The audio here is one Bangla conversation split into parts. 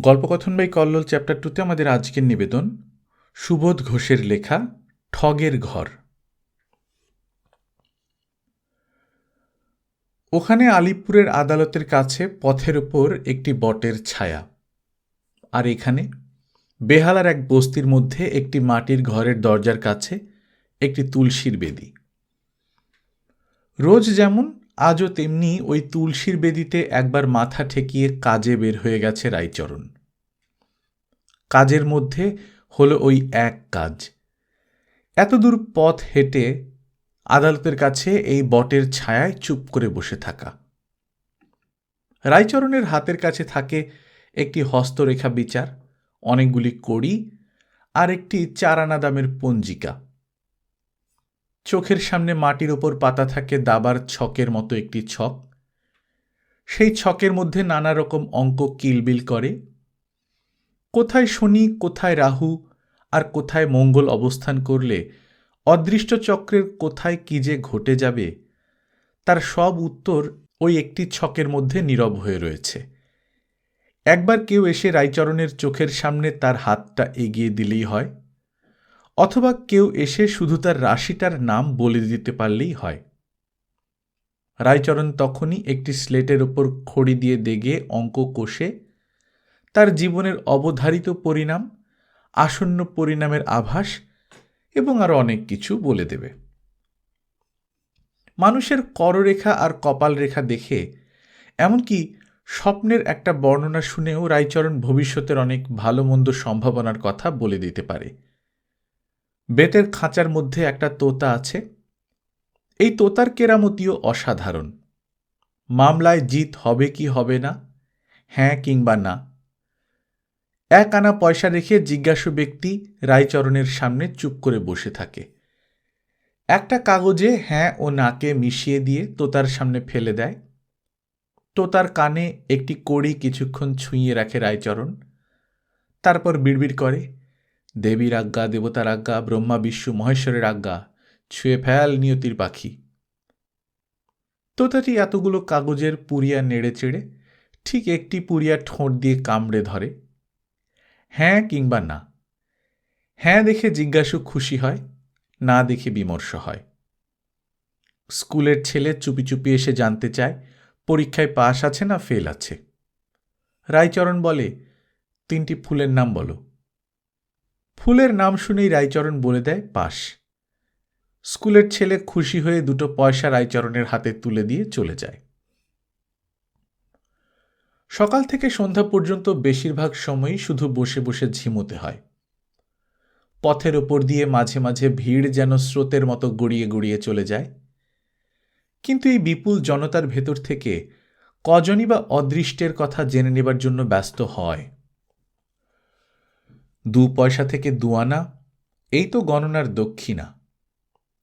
গল্পকথন বাই কল্লোল চ্যাপ্টার টুতে আমাদের আজকের নিবেদন, সুবোধ ঘোষের লেখা, ঠগের ঘর। ওখানে আলিপুরের আদালতের কাছে পথের ওপর একটি বটের ছায়া। আর এখানে বেহালার এক বস্তির মধ্যে একটি মাটির ঘরের দরজার কাছে একটি তুলসীর বেদি। রোজ যেমন আজও তেমনি ওই তুলসীর বেদিতে একবার মাথা ঠেকিয়ে কাজে বের হয়ে গেছে রায়চরণ। কাজের মধ্যে হলো ওই এক কাজ। এতদূর পথ হেঁটে আদালতের কাছে এই বটের ছায়ায় চুপ করে বসে থাকা। রায়চরণের হাতের কাছে থাকে একটি হস্তরেখা বিচার, অনেকগুলি কড়ি আর একটি চারানা দামের পঞ্জিকা। চোখের সামনে মাটির ওপর পাতা থাকে দাবার ছকের মতো একটি ছক। সেই ছকের মধ্যে নানা রকম অঙ্ক কিলবিল করে। কোথায় শনি, কোথায় রাহু, আর কোথায় মঙ্গল অবস্থান করলে অদৃষ্ট চক্রের কোথায় কী যে ঘটে যাবে, তার সব উত্তর ওই একটি ছকের মধ্যে নীরব হয়ে রয়েছে। একবার কেউ এসে রায়চরণের চোখের সামনে তার হাতটা এগিয়ে দিলেই হয়। অথবা কেউ এসে শুধু তার রাশিটার নাম বলে দিতে পারলেই হয়। রায়চরণ তখনই একটি স্লেটের ওপর খড়ি দিয়ে দেগে অঙ্ক কষে তার জীবনের অবধারিত পরিণাম, আসন্ন পরিণামের আভাস এবং আরও অনেক কিছু বলে দেবে। মানুষের কররেখা আর কপাল রেখা দেখে, এমনকি স্বপ্নের একটা বর্ণনা শুনেও রায়চরণ ভবিষ্যতের অনেক ভালো মন্দ সম্ভাবনার কথা বলে দিতে পারে। বেতের খাঁচার মধ্যে একটা তোতা আছে। এই তোতার কেরামতিও অসাধারণ। মামলায় জিত হবে কি হবে না? হ্যাঁ কিংবা না? এক আনা পয়সা রেখে জিজ্ঞাসু ব্যক্তি রায়চরণের সামনে চুপ করে বসে থাকে। একটা কাগজে হ্যাঁ ও নাকে মিশিয়ে দিয়ে তোতার সামনে ফেলে দেয়। তোতার কানে একটি কড়ি কিছুক্ষণ ছুঁয়ে রাখে রায়চরণ। তারপর বিড়বিড় করে দেবীর আজ্ঞা, দেবতার আজ্ঞা, ব্রহ্মা, বিষ্ণু, মহেশ্বরের আজ্ঞা, ছুঁয়ে ফেল নিয়তির পাখি। তোতাটি এতগুলো কাগজের পুরিয়া নেড়ে চেড়ে ঠিক একটি পুরিয়া ঠোঁট দিয়ে কামড়ে ধরে। হ্যাঁ কিংবা না? হ্যাঁ দেখে জিজ্ঞাসু খুশি হয়, না দেখে বিমর্ষ হয়। স্কুলের ছেলে চুপি চুপি এসে জানতে চায়, পরীক্ষায় পাশ আছে না ফেল আছে? রায়চরণ বলে, তিনটি ফুলের নাম বলো। ফুলের নাম শুনেই রায়চরণ বলে দেয় পাশ। স্কুলের ছেলে খুশি হয়ে দুটো পয়সা রায়চরণের হাতে তুলে দিয়ে চলে যায়। সকাল থেকে সন্ধ্যা পর্যন্ত বেশিরভাগ সময়ই শুধু বসে বসে ঝিমোতে হয়। পথের ওপর দিয়ে মাঝে মাঝে ভিড় যেন স্রোতের মতো গড়িয়ে গড়িয়ে চলে যায়। কিন্তু এই বিপুল জনতার ভেতর থেকে কজনই বা অদৃষ্টের কথা জেনে নেবার জন্য ব্যস্ত হয়। দু পয়সা থেকে দুয়ানা এই তো গণনার দক্ষিণা।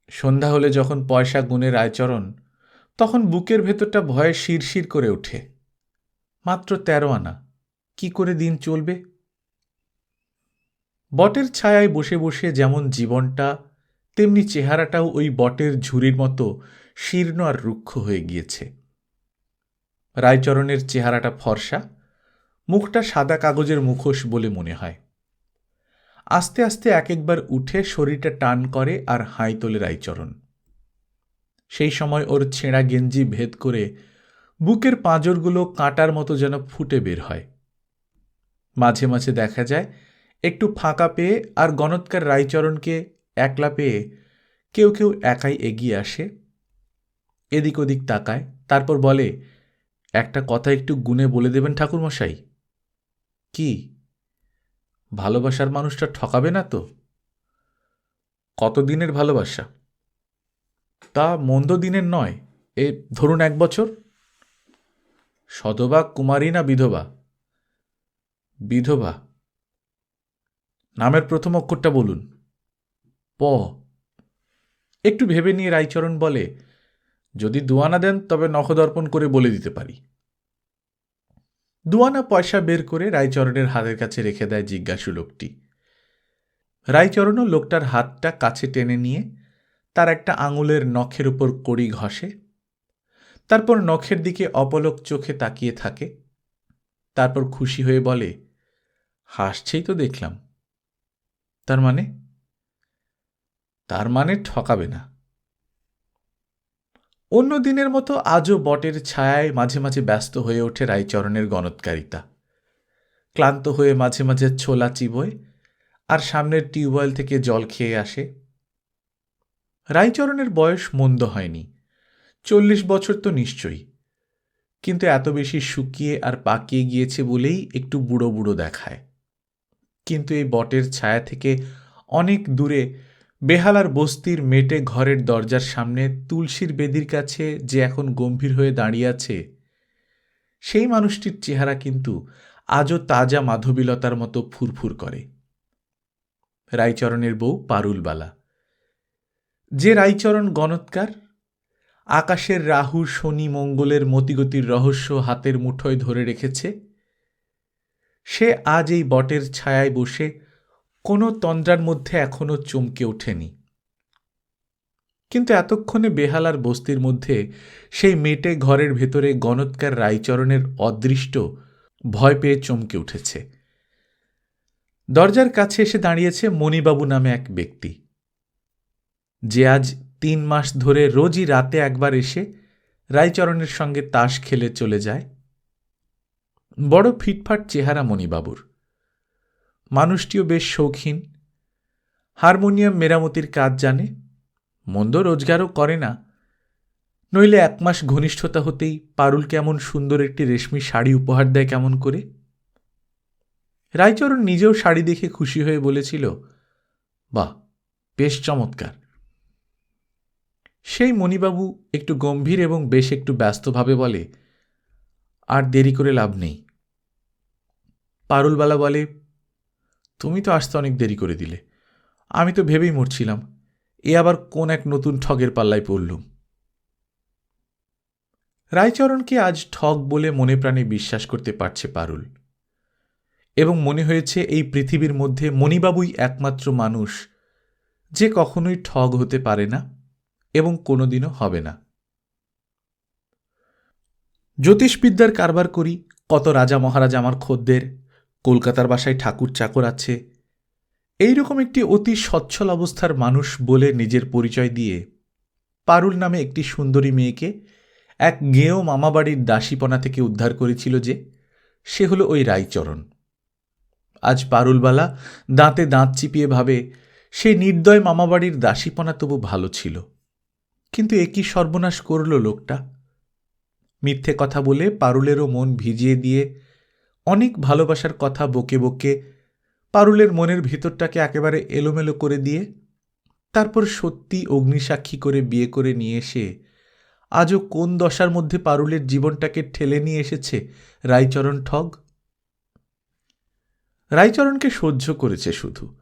সন্ধ্যা হলে যখন পয়সা গুণের আয়চরণ, তখন বুকের ভেতরটা ভয়ে শিরশির করে ওঠে। মাত্র তেরো আনা, কি করে দিন চলবে? বটের ছায়ায় বসে বসে যেমন জীবনটা, তেমনি চেহারাটাও ওই বটের ঝুড়ির মতো শীর্ণ আর রুক্ষ হয়ে গিয়েছে। রায়চরণের চেহারাটা ফর্সা, মুখটা সাদা কাগজের মুখোশ বলে মনে হয়। আস্তে আস্তে এক একবার উঠে শরীরটা টান করে আর হাই তোলে রাইচরণ সেই সময় ওর ছেঁড়া গেঞ্জি ভেদ করে বুকের পাঁজরগুলো কাঁটার মতো যেন ফুটে বের হয়। মাঝে মাঝে দেখা যায় একটু ফাঁকা পেয়ে আর গণৎকার রায়চরণকে একলা পেয়ে কেউ কেউ একাই এগিয়ে আসে, এদিক ওদিক তাকায়, তারপর বলে, একটা কথা একটু গুনে বলে দেবেন ঠাকুরমশাই? কি? ভালোবাসার মানুষটা ঠকাবে না তো? কতদিনের ভালোবাসা? তা মন্দ দিনের নয়। এ ধরুন এক বছর। সধবা, কুমারী না বিধবা? বিধবা। নামের প্রথম অক্ষরটা বলুন। প। একটু ভেবে নিয়ে রায়চরণ বলে, যদি দুয়ানা দেন তবে নখদর্পণ করে বলে দিতে পারি। দুয়ানা পয়সা বের করে রায়চরণের হাতের কাছে রেখে দেয় জিজ্ঞাসু লোকটি। রায়চরণও লোকটার হাতটা কাছে টেনে নিয়ে তার একটা আঙুলের নখের উপর কড়ি ঘষে, তারপর নখের দিকে অপলক চোখে তাকিয়ে থাকে, তারপর খুশি হয়ে বলে, হাসছেই তো দেখলাম। তার মানে? তার মানে ঠকাবে না। অন্য দিনের মতো আজও বটের ছায়ায় মাঝে মাঝে ব্যস্ত হয়ে ওঠে রায়চরণের গণৎকারিতা। ক্লান্ত হয়ে মাঝে মাঝে ছোলা চিবোয় আর সামনের টিউবওয়েল থেকে জল খেয়ে আসে। রায়চরণের বয়স মন্দ হয়নি, চল্লিশ বছর তো নিশ্চয়ই। কিন্তু এত বেশি শুকিয়ে আর পাকিয়ে গিয়েছে বলেই একটু বুড়ো বুড়ো দেখায়। কিন্তু এই বটের ছায়া থেকে অনেক দূরে বেহালার বস্তির মেটে ঘরের দরজার সামনে তুলসীর বেদির কাছে যে এখন গম্ভীর হয়ে দাঁড়িয়ে আছে, সেই মানুষটির চেহারা কিন্তু আজও তাজা মাধবীলতার মতো ফুরফুর করে। রাইচরণের বউ পারুলবালা। যে রাইচরণ গণৎকার, আকাশের রাহু শনি মঙ্গলের মতিগতির রহস্য হাতের মুঠোয় ধরে রেখেছে, সে আজ এই বটের ছায়ায় বসে কোনো তন্দ্রার মধ্যে এখনও চমকে ওঠেনি। কিন্তু এতক্ষণে বেহালার বস্তির মধ্যে সেই মেটে ঘরের ভেতরে গণৎকার রায়চরণের অদৃষ্ট ভয় পেয়ে চমকে উঠেছে। দরজার কাছে এসে দাঁড়িয়েছে মণিবাবু নামে এক ব্যক্তি। যে আজ তিন মাস ধরে রোজই রাতে একবার এসে রায়চরণের সঙ্গে তাস খেলে চলে যায়। বড় ফিটফাট চেহারা মণিবাবুর। মানুষটিও বেশ শৌখিন। হারমোনিয়াম মেরামতির কাজ জানে, মন্দ রোজগারও করে না। নইলে এক মাস ঘনিষ্ঠতা হতেই পারুল কেমন সুন্দর একটি রেশমি শাড়ি উপহার দেয় কেমন করে? রায়চরণ নিজেও শাড়ি দেখে খুশি হয়ে বলেছিল, বাহ, বেশ চমৎকার। সেই মণিবাবু একটু গম্ভীর এবং বেশ একটু ব্যস্তভাবে বলে, আর দেরি করে লাভ নেই। পারুলবালা বলে তুমি তো আসতে অনেক দেরি করে দিলে। আমি তো ভেবেই মরছিলাম। এ আবার কোন এক নতুন ঠগের পাল্লায় পড়লুম। রায়চরণকে আজ ঠগ বলে মনে প্রাণে বিশ্বাস করতে পারছে পারুল। এবং মনে হয়েছে এই পৃথিবীর মধ্যে মণিবাবুই একমাত্র মানুষ যে কখনোই ঠগ হতে পারে না এবং কোনোদিনও হবে না। জ্যোতিষবিদ্যার কারবার করি, কত রাজা মহারাজ আমার খদ্দের কলকাতার বাসায় ঠাকুর চাকর আছে। এইরকম একটি অতি সচ্ছল অবস্থার মানুষ বলে নিজের পরিচয় দিয়ে পারুল নামে একটি সুন্দরী মেয়েকে এক গেঁয়ো মামাবাড়ির দাসীপনা থেকে উদ্ধার করেছিল যে সে হলো ওই রায়চরণ। আজ পারুলবালা দাঁতে দাঁত চিপিয়ে ভাবে সেই নির্দয় মামাবাড়ির দাসীপনা তবু ভালো ছিল। কিন্তু একই সর্বনাশ করল লোকটা? মিথ্যে কথা বলে পারুলেরও মন ভিজিয়ে দিয়ে অনেক ভালোবাসার কথা বকে বকে পারুলের মনের ভিতরটাকে একেবারে এলোমেলো করে দিয়ে তারপর সত্যি অগ্নিসাক্ষী করে বিয়ে করে নিয়ে এসে আজও কোন দশার মধ্যে পারুলের জীবনটাকে ঠেলে নিয়ে এসেছে রায়চরণ ঠগ? রায়চরণকে সহ্য করেছে শুধু।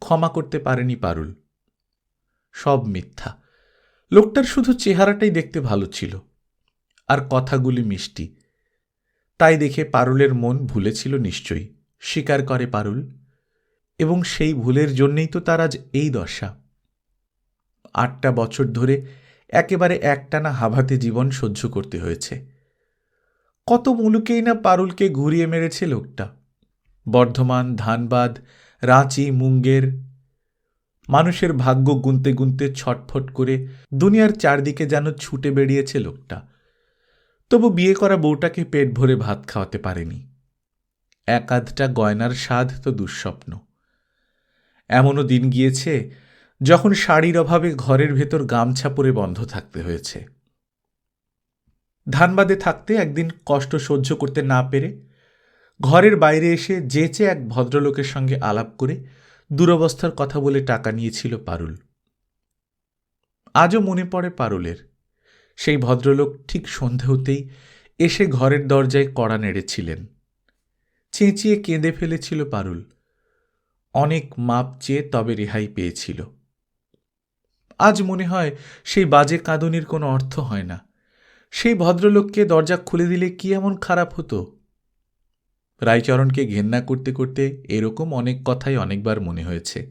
ক্ষমা করতে পারেনি পারুল। সব মিথ্যা। লোকটার শুধু চেহারাটাই দেখতে ভালো ছিল। আর কথাগুলি মিষ্টি। তাই দেখে পারুলের মন ভুলেছিল নিশ্চয়ই। স্বীকার করে পারুল। এবং সেই ভুলের জন্যেই তো তার আজ এই দশা। আটটা বছর ধরে একেবারে একটানা হাভাতে জীবন সহ্য করতে হয়েছে। কত মুলুকেই না পারুলকে ঘুরিয়ে মেরেছে লোকটা। বর্ধমান, ধানবাদ, রাঁচি, মুঙ্গের। মানুষের ভাগ্য গুনতে গুনতে ছটফট করে দুনিয়ার চারদিকে যেন ছুটে বেরিয়েছে লোকটা। তবু বিয়ে করা বউটাকে পেট ভরে ভাত খাওয়াতে পারেনি। এক আধটা গয়নার স্বাদ তো দুঃস্বপ্ন। এমনও দিন গিয়েছে যখন শাড়ির অভাবে ঘরের ভেতর গামছা পরে বন্ধ থাকতে হয়েছে। ধানবাদে থাকতে একদিন কষ্ট সহ্য করতে না পেরে ঘরের বাইরে এসে যেচে এক ভদ্রলোকের সঙ্গে আলাপ করে দুরবস্থার কথা বলে টাকা নিয়েছিল পারুল। আজও মনে পড়ে পারুলের। সেই ভদ্রলোক ঠিক সন্ধে হতেই এসে ঘরের দরজায় কড়া নেড়েছিলেন চেঁচিয়ে কেঁদে ফেলেছিল পারুল। অনেক মাপ চেয়ে তবে রেহাই পেয়েছিল। আজ মনে হয় সেই বাজে কাঁদনির কোনো অর্থ হয় না। সেই ভদ্রলোককে দরজা খুলে দিলে কি এমন খারাপ হতো? রায়চরণকে ঘেন্না করতে করতে এরকম অনেক কথাই অনেকবার মনে হয়েছে।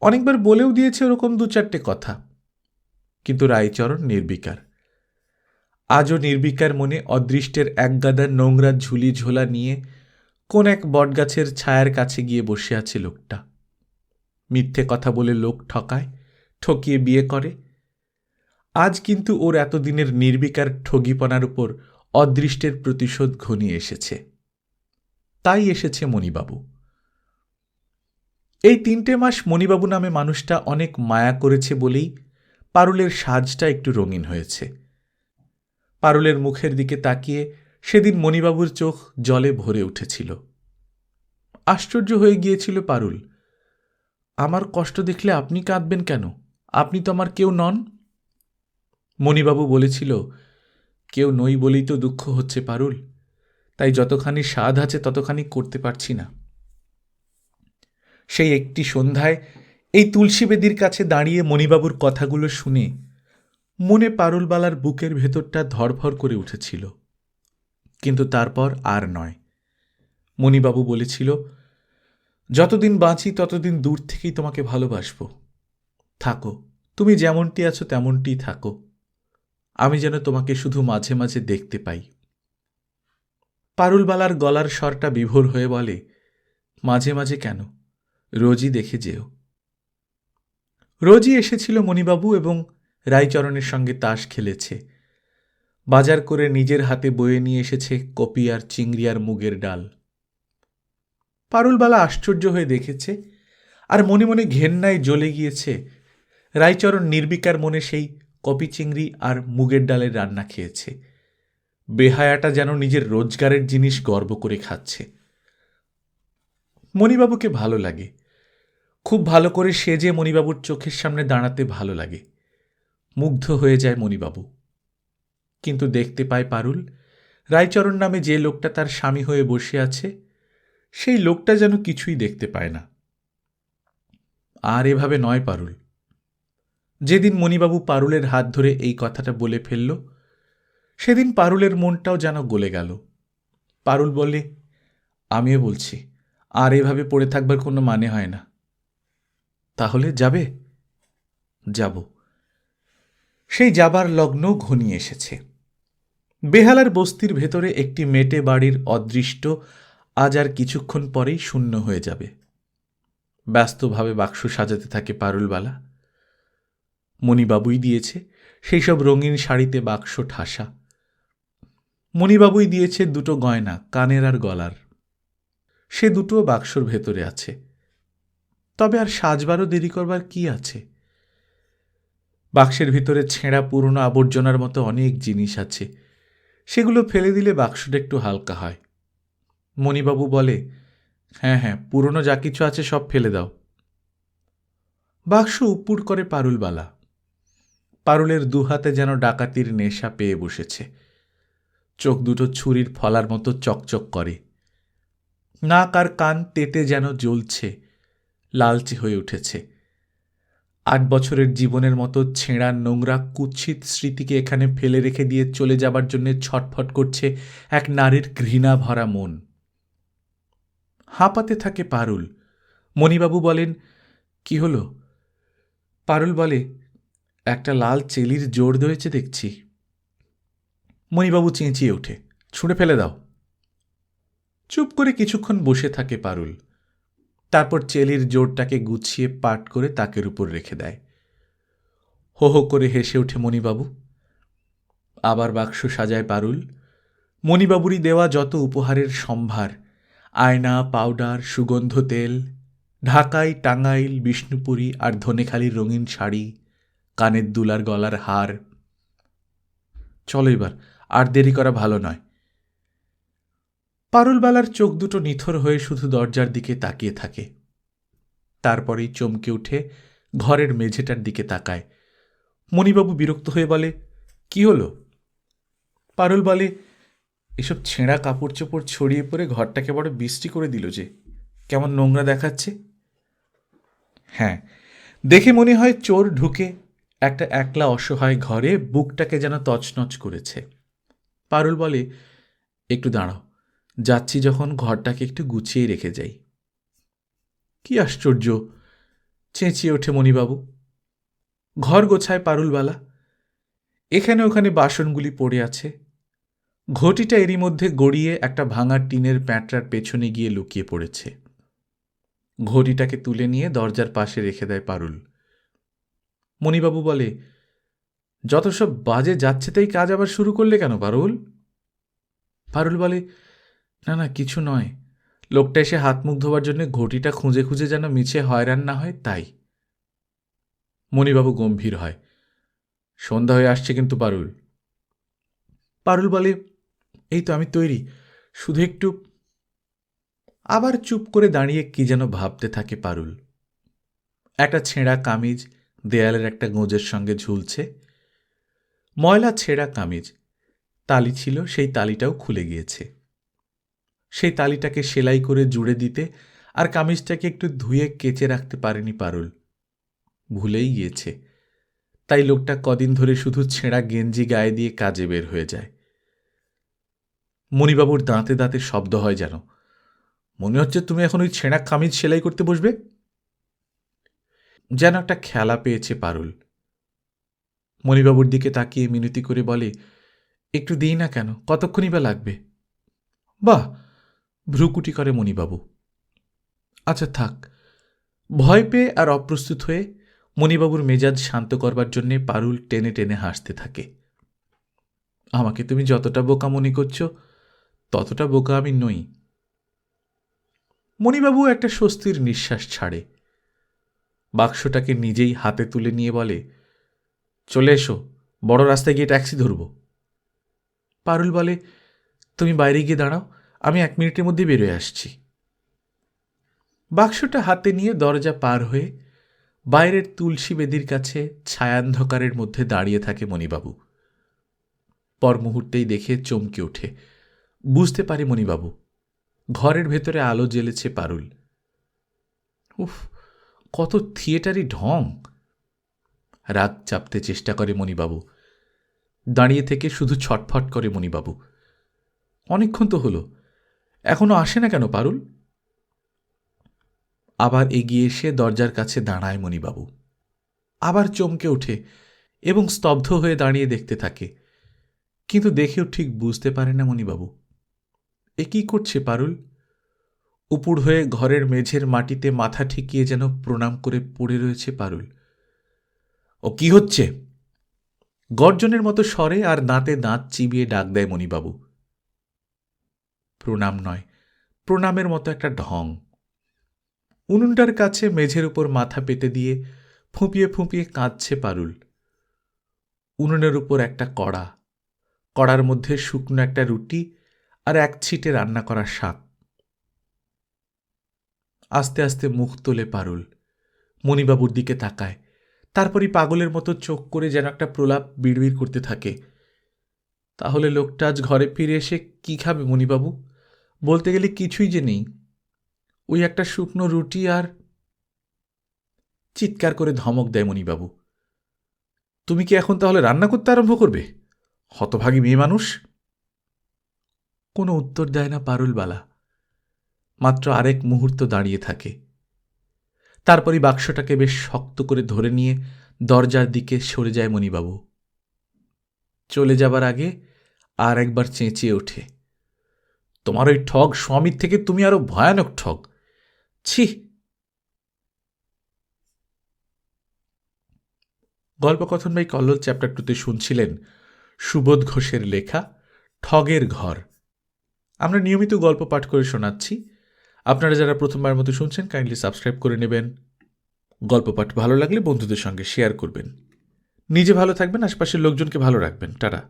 অনেকবার বলেও দিয়েছে ওরকম দু চারটে কথা। কিন্তু রায়চরণ নির্বিকার। আজও নির্বিকার মনে অদৃষ্টের একগাদার নোংরা ঝুলি ঝোলা নিয়ে কোন এক বটগাছের ছায়ার কাছে গিয়ে বসে আছে লোকটা। মিথ্যে কথা বলে লোক ঠকায়, ঠকিয়ে বিয়ে করে। আজ কিন্তু ওর এতদিনের নির্বিকার ঠগিপনার উপর অদৃষ্টের প্রতিশোধ ঘনিয়ে এসেছে। তাই এসেছে মণিবাবু। এই তিনটে মাস মণিবাবু নামে মানুষটা অনেক মায়া করেছে বলেই পারুলের সাজটা একটু রঙিন হয়েছে। পারুলের মুখের দিকে তাকিয়ে সেদিন মণিবাবুর চোখ জলে ভরে উঠেছিল। আশ্চর্য হয়ে গিয়েছিল পারুল। আমার কষ্ট দেখলে আপনি কাঁদবেন কেন? আপনি তো আমার কেউ নন? মণিবাবু বলেছিল, কেউ নই বলেই তো দুঃখ হচ্ছে পারুল। তাই যতখানি স্বাদ আছে ততখানি করতে পারছি না। সেই একটি সন্ধ্যায় এই তুলসী বেদির কাছে দাঁড়িয়ে মণিবাবুর কথাগুলো শুনে মনে পারুলবালার বুকের ভেতরটা ধরফর করে উঠেছিল। কিন্তু তারপর আর নয়। মণিবাবু বলেছিল, যতদিন বাঁচি ততদিন দূর থেকেই তোমাকে ভালোবাসব। থাকো, তুমি যেমনটি আছো তেমনটি থাকো। আমি যেন তোমাকে শুধু মাঝে মাঝে দেখতে পাই। পারুলবালার গলার স্বরটা বিভোর হয়ে বলে, মাঝে মাঝে কেন? রোজই দেখে যেও। রোজই এসেছিল মণিবাবু এবং রায়চরণের সঙ্গে তাস খেলেছে। বাজার করে নিজের হাতে বয়ে নিয়ে এসেছে কপি আর চিংড়ি আর মুগের ডাল। পারুলবালা আশ্চর্য হয়ে দেখেছে আর মনে মনে ঘেন্নায় জ্বলে গিয়েছে। রায়চরণ নির্বিকার মনে সেই কপি চিংড়ি আর মুগের ডালের রান্না খেয়েছে। বেহায়াটা যেন নিজের রোজগারের জিনিস গর্ব করে খাচ্ছে। মণিবাবুকে ভালো লাগে। খুব ভালো করে সেজে মণিবাবুর চোখের সামনে দাঁড়াতে ভালো লাগে। মুগ্ধ হয়ে যায় মণিবাবু। কিন্তু দেখতে পায় পারুল, রায়চরণ নামে যে লোকটা তার স্বামী হয়ে বসে আছে, সেই লোকটা যেন কিছুই দেখতে পায় না। আর এভাবে নয় পারুল। যেদিন মণিবাবু পারুলের হাত ধরে এই কথাটা বলে ফেলল, সেদিন পারুলের মনটাও যেন গলে গেল। পারুল বলে, আমিও বলছি, আর এভাবে পড়ে থাকবার কোনো মানে হয় না। তাহলে যাবে? যাব। সেই যাবার লগ্ন ঘনিয়ে এসেছে। বেহালার বস্তির ভেতরে একটি মেটে বাড়ির অদৃষ্ট আজ আর কিছুক্ষণ পরেই শূন্য হয়ে যাবে। ব্যস্তভাবে বাক্স সাজাতে থাকে পারুলবালা। মণিবাবুই দিয়েছে সেই সব রঙিন শাড়িতে বাক্স ঠাসা। মণিবাবুই দিয়েছে দুটো গয়না, কানের আর গলার। সে দুটো বাক্সর ভেতরে আছে। তবে আর সাজবারও দেরি করবার কি আছে? বাক্সের ভিতরে ছেঁড়া পুরনো আবর্জনার মতো অনেক জিনিস আছে। সেগুলো ফেলে দিলে বাক্সটা একটু হালকা হয়। মণিবাবু বলে হ্যাঁ হ্যাঁ পুরনো যা কিছু আছে সব ফেলে দাও। বাক্স উপুর করে পারুলবালা। পারুলের দুহাতে যেন ডাকাতির নেশা পেয়ে বসেছে। চোখ দুটো ছুরির ফলার মতো চকচক করে। নাক আর কান তেতে যেন জ্বলছে। লালচে হয়ে উঠেছে। আট বছরের জীবনের মতো ছেঁড়া নোংরা, কুৎসিত স্মৃতিকে এখানে ফেলে রেখে দিয়ে চলে যাবার জন্য ছটফট করছে এক নারীর ঘৃণা ভরা মন। হাঁপাতে থাকে পারুল। মণিবাবু বলেন, কি হলো? পারুল বলে, একটা লাল চেলির জোর ধরেছে দেখছি। মণিবাবু চেঁচিয়ে ওঠে, ছুঁড়ে ফেলে দাও। চুপ করে কিছুক্ষণ বসে থাকে পারুল। তারপর চেলির জোরটাকে গুছিয়ে পাট করে তাকের উপর রেখে দেয়। হো হো করে হেসে ওঠে মণিবাবু। আবার বাক্স সাজায় পারুল মণিবাবুরই দেওয়া যত উপহারের সম্ভার, আয়না, পাউডার, সুগন্ধ, তেল, ঢাকাই, টাঙ্গাইল, বিষ্ণুপুরী আর ধনেখালির রঙিন শাড়ি, কানের দুলার গলার হার। চলো এবার, আর দেরি করা ভালো নয়। পারুলবালার চোখ দুটো নিথর হয়ে শুধু দরজার দিকে তাকিয়ে থাকে। তারপরেই চমকে উঠে ঘরের মেঝেটার দিকে তাকায়। মণিবাবু বিরক্ত হয়ে বলে, কি হলো? পারুল বলে, এসব ছেঁড়া কাপড় চোপড় ছড়িয়ে পড়ে ঘরটাকে বড় বৃষ্টি করে দিল যে, কেমন নোংরা দেখাচ্ছে? হ্যাঁ দেখে মনে হয় চোর ঢুকে একটা একলা অসহায় ঘরে বুকটাকে যেন তছনছ করেছে। পারুল বলে, একটু দাঁড়াও যাচ্ছি যখন ঘরটাকে একটু গুছিয়ে রেখে যাই। কি আশ্চর্য! চেঁচিয়ে ওঠে মণিবাবু। ঘর গোছায় পারুলবালা। এখানে ওখানে বাসনগুলি পড়ে আছে। ঘটিটা এরই মধ্যে গড়িয়ে একটা ভাঙা টিনের প্যাঁটরার পেছনে গিয়ে লুকিয়ে পড়েছে। ঘটিটাকে তুলে নিয়ে দরজার পাশে রেখে দেয় পারুল। মণিবাবু বলে, যত সব বাজে যাচ্ছে তাই কাজ আবার শুরু করলে কেন পারুল? পারুল বলে না না, কিছু নয়। লোকটা এসে হাত মুখ ধোবার জন্য ঘটিটা খুঁজে খুঁজে যেন মিছে হয়রান না হয়, তাই। মণিবাবু গম্ভীর হয়। সন্ধ্যা হয়ে আসছে কিন্তু পারুল। পারুল বলে, এই তো আমি তৈরি। শুধু একটু আবার চুপ করে দাঁড়িয়ে কি যেন ভাবতে থাকে পারুল। একটা ছেঁড়া কামিজ দেয়ালের একটা গোঁজের সঙ্গে ঝুলছে। ময়লা ছেঁড়া কামিজ। তালি ছিল, সেই তালিটাও খুলে গিয়েছে। সেই তালিটাকে সেলাই করে জুড়ে দিতে আর কামিজটাকে একটু ধুয়ে কেচে রাখতে পারেনি পারুল। ভুলেই গিয়েছে। তাই লোকটা কদিন ধরে শুধু ছেঁড়া গেঞ্জি গায়ে দিয়ে কাজে বের হয়ে যায়। মণিবাবুর দাঁতে দাঁতে শব্দ হয় যেন। মনে হচ্ছে তুমি এখন ওই ছেঁড়া কামিজ সেলাই করতে বসবে? যেন একটা খেলা পেয়েছে পারুল। মণিবাবুর দিকে তাকিয়ে মিনতি করে বলে, একটু দিই না কেন? কতক্ষণই বা লাগবে? বাহ! ভ্রুকুটি করে মণিবাবু। আচ্ছা থাক। ভয় পেয়ে আর অপ্রস্তুত হয়ে মণিবাবুর মেজাজ শান্ত করবার জন্যে পারুল টেনে টেনে হাসতে থাকে। আমাকে তুমি যতটা বোকা মনে করছ, ততটা বোকা আমি নই। মণিবাবু একটা স্বস্তির নিঃশ্বাস ছাড়ে। বাক্সটাকে নিজেই হাতে তুলে নিয়ে বলে, চলে এসো, বড় রাস্তায় গিয়ে ট্যাক্সি ধরব। পারুল বলে, তুমি বাইরে গিয়ে দাঁড়াও আমি এক মিনিটের মধ্যে বেরোয় আসছি। বাক্সটা হাতে নিয়ে দরজা পার হয়ে বাইরের তুলসী বেদির কাছে ছায়ান্ধকারের মধ্যে দাঁড়িয়ে থাকে মণিবাবু। পর মুহূর্তেই দেখে চমকে ওঠে। বুঝতে পারে মণিবাবু, ঘরের ভেতরে আলো জ্বেলেছে পারুল। উফ, কত থিয়েটারই ঢং। রাগ চাপতে চেষ্টা করে মণিবাবু। দাঁড়িয়ে থেকে শুধু ছটফট করে মণিবাবু। অনেকক্ষণ তো হলো এখনও আসে না কেন পারুল? আবার এগিয়ে এসে দরজার কাছে দাঁড়ায় মণিবাবু। আবার চমকে ওঠে এবং স্তব্ধ হয়ে দাঁড়িয়ে দেখতে থাকে। কিন্তু দেখেও ঠিক বুঝতে পারে না মণিবাবু। এ কি করছে পারুল? উপুড় হয়ে ঘরের মেঝের মাটিতে মাথা ঠেকিয়ে যেন প্রণাম করে পড়ে রয়েছে পারুল। ও কি হচ্ছে? গর্জনের মতো স্বরে আর দাঁতে দাঁত চিবিয়ে ডাক দেয় মণিবাবু। প্রণাম নয়। প্রণামের মতো একটা ঢং। উনুনটার কাছে মেঝের উপর মাথা পেতে দিয়ে ফুঁপিয়ে ফুঁপিয়ে কাঁদছে পারুল। উনুনের উপর একটা কড়া। কড়ার মধ্যে শুকনো একটা রুটি আর এক ছিটে রান্না করা শাক। আস্তে আস্তে মুখ তোলে পারুল। মণিবাবুর দিকে তাকায়। তারপরই পাগলের মতো চোখ করে যেন একটা প্রলাপ বিড়বিড় করতে থাকে। তাহলে লোকটা আজ ঘরে ফিরে এসে কি খাবে মণিবাবু? বলতে গেলে কিছুই যে নেই। ওই একটা শুকনো রুটি আর চিৎকার করে ধমক দেয় মণিবাবু। তুমি কি এখন তাহলে রান্না করতে আরম্ভ করবে? হতভাগী মেয়ে মানুষ। কোনো উত্তর দেয় না পারুলবালা। মাত্র আরেক মুহূর্ত দাঁড়িয়ে থাকে। তারপরই বাক্সটাকে বেশ শক্ত করে ধরে নিয়ে দরজার দিকে সরে যায় মণিবাবু। চলে যাবার আগে আর একবার চেঁচিয়ে ওঠে। তোমার ওই ঠগ স্বামীর থেকে তুমি আরও ভয়ানক ঠগ। ছি। গল্পকথন বাই কল্লোল চ্যাপ্টার টুতে শুনছিলেন সুবোধ ঘোষের লেখা ঠগের ঘর। আমরা নিয়মিত গল্প পাঠ করে শোনাচ্ছি। আপনারা যারা প্রথমবার মতো শুনছেন কাইন্ডলি সাবস্ক্রাইব করে নেবেন। গল্প পাঠ ভালো লাগলে বন্ধুদের সঙ্গে শেয়ার করবেন। নিজে ভালো থাকবেন, আশপাশের লোকজনকে ভালো রাখবেন। টাটা।